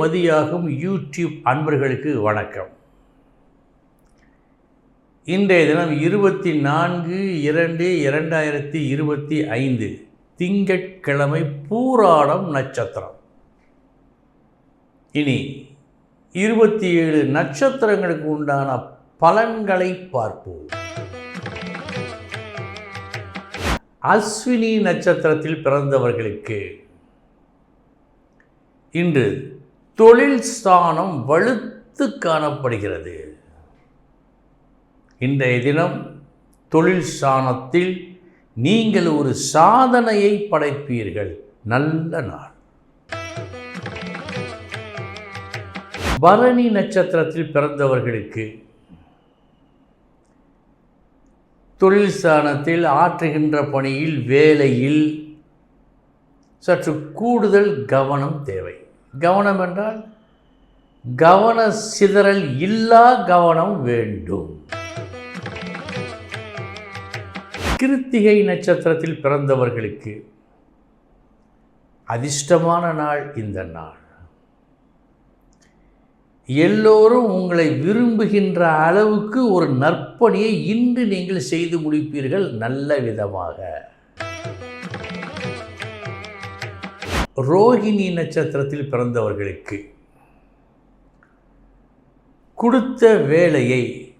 மதியாகும் YouTube அன்பர்களுக்கு வணக்கம். இன்றைய தினம் இருபத்தி நான்கு இரண்டு இரண்டாயிரத்தி இருபத்தி ஐந்து திங்கட்கிழமை பூராடம் நட்சத்திரம். இனி இருபத்தி ஏழு நட்சத்திரங்களுக்கு உண்டான பலன்களை பார்ப்போம். அஸ்வினி நட்சத்திரத்தில் பிறந்தவர்களுக்கு இன்று தொழில் ஸ்தானம் வலுத்து காணப்படுகிறது. இன்றைய தினம் தொழில் ஸ்தானத்தில் நீங்கள் ஒரு சாதனையை படைப்பீர்கள். நல்ல நாள். பரணி நட்சத்திரத்தில் பிறந்தவர்களுக்கு தொழில் ஸ்தானத்தில் ஆற்றுகின்ற பணியில் வேலையில் சற்று கூடுதல் கவனம் தேவை. கவனம் என்றால் கவன சிதறல் இல்லா கவனம் வேண்டும். கிருத்திகை நட்சத்திரத்தில் பிறந்தவர்களுக்கு அதிர்ஷ்டமான நாள் இந்த நாள். எல்லோரும் உங்களை விரும்புகின்ற அளவுக்கு ஒரு நற்பணியை இன்று நீங்கள் செய்து முடிப்பீர்கள் நல்ல விதமாக. ரோகிணி நட்சத்திரத்தில் பிறந்தவர்களுக்கு கொடுத்த வேலையை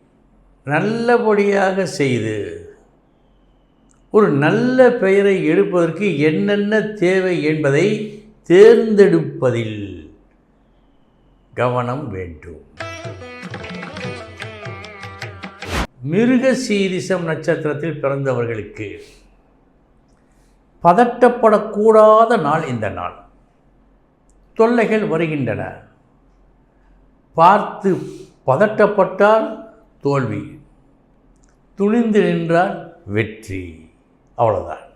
நல்லபடியாக செய்து ஒரு நல்ல பெயரை எடுப்பதற்கு என்னென்ன தேவை என்பதை தேர்ந்தெடுப்பதில் கவனம் வேண்டும். மிருக சீரிசம் நட்சத்திரத்தில் பிறந்தவர்களுக்கு பதட்டப்படக்கூடாத நாள் இந்த நாள். தொல்லைகள் வருகின்றன. பார்த்து பதட்டப்பட்டால் தோல்வி. துணிந்து நின்றால் வெற்றி. அவ்வளோதான்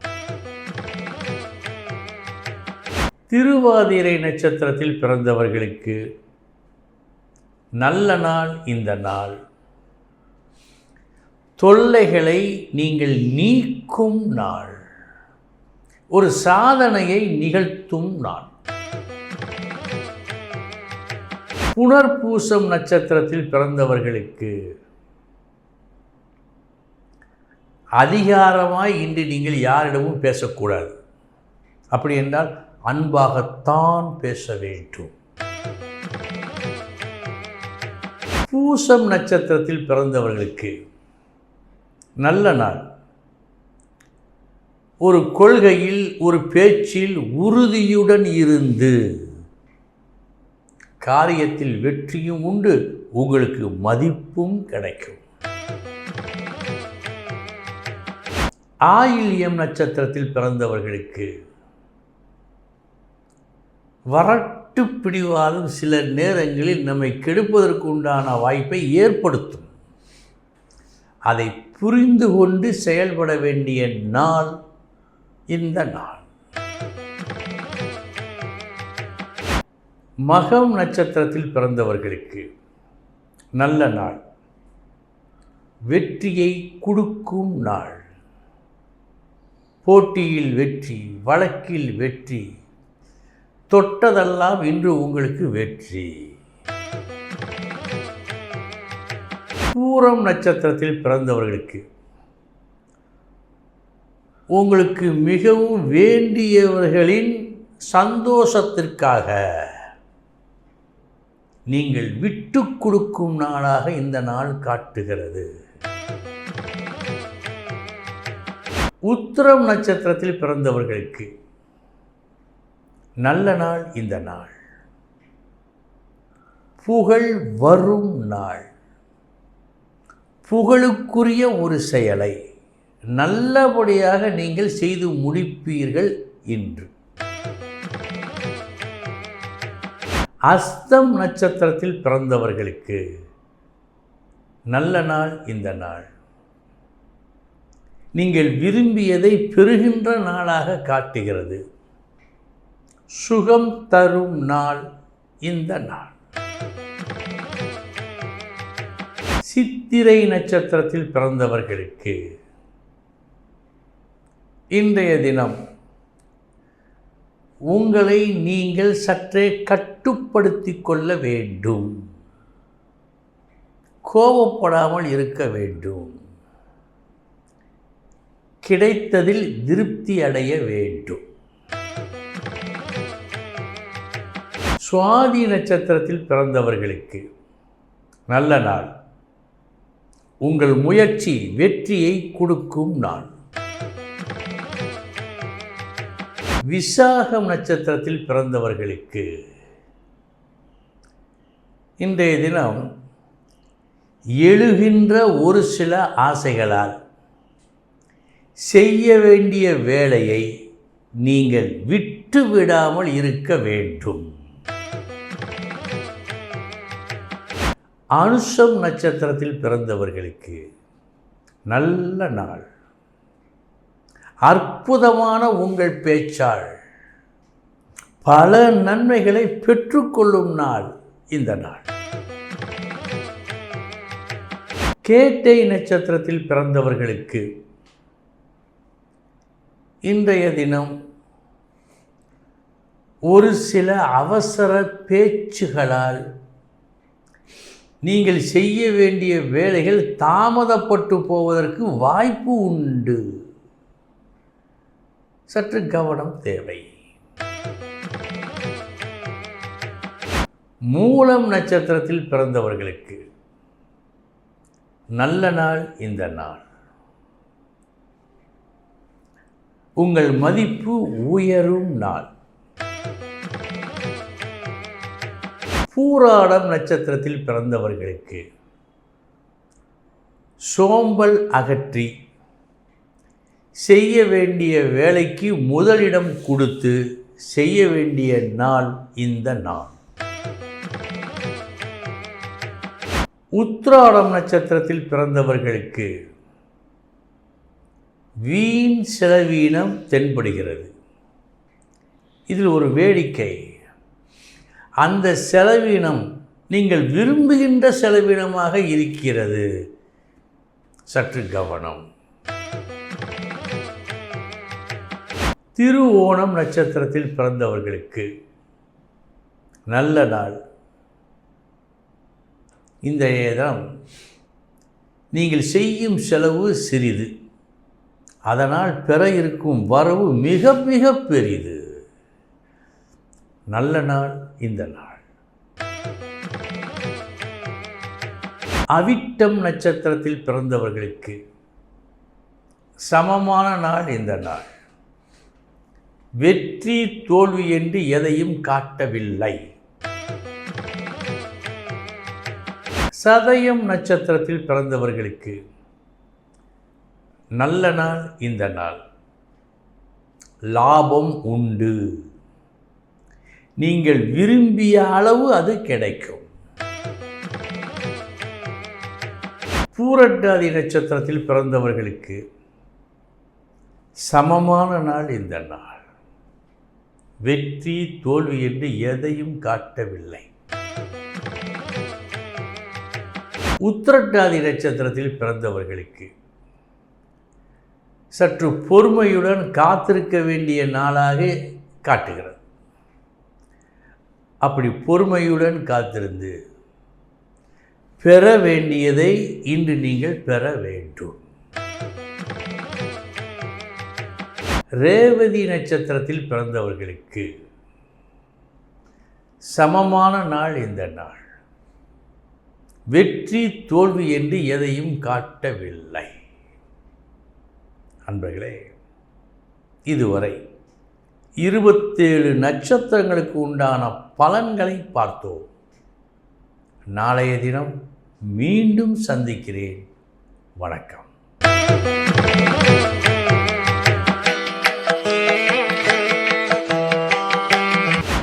திருவாதிரை நட்சத்திரத்தில் பிறந்தவர்களுக்கு நல்ல நாள் இந்த நாள். தொல்லைகளை நீங்கள் நீக்கும் நாள். ஒரு சாதனையை நிகழ்த்தும் நாள் புனர்பூசம் நட்சத்திரத்தில் பிறந்தவர்களுக்கு அதிகாரமாய் இன்று நீங்கள் யாரிடமும் பேசக்கூடாது. அப்படி என்றால் அன்பாகத்தான் பேச வேண்டும். பூசம் நட்சத்திரத்தில் பிறந்தவர்களுக்கு நல்ல நாள். ஒரு கொள்கையில் ஒரு பேச்சில் உறுதியுடன் இருந்து காரியத்தில் வெற்றியும் உண்டு உங்களுக்கு மதிப்பும் கிடைக்கும். ஆயில்யம் நட்சத்திரத்தில் பிறந்தவர்களுக்கு வரட்டு பிடிவாதம் சில நேரங்களில் நம்மை கெடுப்பதற்கு உண்டான வாய்ப்பை ஏற்படுத்தும். அதை புரிந்து கொண்டு செயல்பட வேண்டிய நாள் இந்த நாள். மகம் நட்சத்திரத்தில் பிறந்தவர்களுக்கு நல்ல நாள். வெற்றியை கொடுக்கும் நாள். போட்டியில் வெற்றி வழக்கில் வெற்றி தொட்டதெல்லாம் இன்று உங்களுக்கு வெற்றி. பூரம் நட்சத்திரத்தில் பிறந்தவர்களுக்கு உங்களுக்கு மிகவும் வேண்டியவர்களின் சந்தோஷத்திற்காக. நீங்கள் விட்டு கொடுக்கும் நாளாக இந்த நாள் காட்டுகிறது. உத்திரம் நட்சத்திரத்தில் பிறந்தவர்களுக்கு நல்ல நாள் இந்த நாள். புகழ் வரும் நாள். புகழுக்குரிய ஒரு செயலை. நல்லபடியாக நீங்கள் செய்து முடிப்பீர்கள் இன்று அஸ்தம் நட்சத்திரத்தில் பிறந்தவர்களுக்கு நல்ல நாள் இந்த நாள். நீங்கள் விரும்பியதை பெறுகின்ற நாளாக காட்டுகிறது. சுகம் தரும் நாள் இந்த நாள். சித்திரை நட்சத்திரத்தில் பிறந்தவர்களுக்கு இன்றைய தினம் உங்களை நீங்கள் சற்றே கட்டுப்படுத்தி கொள்ள வேண்டும். கோபப்படாமல் இருக்க வேண்டும். கிடைத்ததில் திருப்தி அடைய வேண்டும். சுவாதி நட்சத்திரத்தில் பிறந்தவர்களுக்கு நல்ல நாள். உங்கள் முயற்சி வெற்றியை கொடுக்கும் நாள். விசாகம் நட்சத்திரத்தில் பிறந்தவர்களுக்கு. இன்றைய தினம் எழுகின்ற ஒரு சில ஆசைகளால் செய்ய வேண்டிய வேலையை நீங்கள் விட்டு விடாமல் இருக்க வேண்டும். அனுஷம் நட்சத்திரத்தில் பிறந்தவர்களுக்கு நல்ல நாள். அற்புதமான உங்கள் பேச்சாள் பல நன்மைகளை பெற்றுக்கொள்ளும் நாள் இந்த நாள். கேட்டை நட்சத்திரத்தில் பிறந்தவர்களுக்கு இன்றைய தினம் ஒரு சில அவசர பேச்சுகளால் நீங்கள் செய்ய வேண்டிய வேலைகள் தாமதப்பட்டு போவதற்கு வாய்ப்பு உண்டு. சற்று கவனம் தேவை. மூலம் நட்சத்திரத்தில் பிறந்தவர்களுக்கு நல்ல நாள் இந்த நாள். உங்கள் மதிப்பு உயரும் நாள். பூராடம் நட்சத்திரத்தில் பிறந்தவர்களுக்கு சோம்பல் அகற்றி செய்ய வேண்டிய வேலைக்கு முதலிடம் கொடுத்து செய்ய வேண்டிய நாள் இந்த நாள். உத்ராடம் நட்சத்திரத்தில் பிறந்தவர்களுக்கு வீண் செலவீனம் தென்படுகிறது. இதில் ஒரு வேடிக்கை. அந்த செலவீனம் நீங்கள் விரும்புகின்ற செலவீனமாக இருக்கிறது. சற்று கவனம். திருவோணம் நட்சத்திரத்தில் பிறந்தவர்களுக்கு நல்ல நாள். இந்த தினம் நீங்கள் செய்யும் செலவு சிறிது. அதனால் பெற இருக்கும் வரவு மிக மிக பெரிது. நல்ல நாள் இந்த நாள். அவிட்டம் நட்சத்திரத்தில் பிறந்தவர்களுக்கு சமமான நாள் இந்த நாள். வெற்றி தோல்வி என்று எதையும் காட்டவில்லை. சதயம் நட்சத்திரத்தில் பிறந்தவர்களுக்கு நல்ல நாள் இந்த நாள். லாபம் உண்டு. நீங்கள் விரும்பிய அளவு அது கிடைக்கும். பூரட்டாதி நட்சத்திரத்தில் பிறந்தவர்களுக்கு சமமான நாள் இந்த நாள். வெற்றி தோல்வி என்று எதையும் காட்டவில்லை. உத்திரட்டாதி நட்சத்திரத்தில் பிறந்தவர்களுக்கு சற்று பொறுமையுடன் காத்திருக்க வேண்டிய நாளாக காட்டுகிறது. அப்படி பொறுமையுடன் காத்திருந்து பெற வேண்டியதை இன்று நீங்கள் பெற வேண்டும். ரேவதி நட்சத்திரத்தில் பிறந்தவர்களுக்கு சமமான நாள் இந்த நாள். வெற்றி தோல்வி என்று எதையும் காட்டவில்லை. அன்பர்களே இதுவரை இருபத்தேழு நட்சத்திரங்களுக்கு உண்டான பலன்களை பார்த்தோம். நாளைய தினம் மீண்டும் சந்திக்கிறேன். வணக்கம்.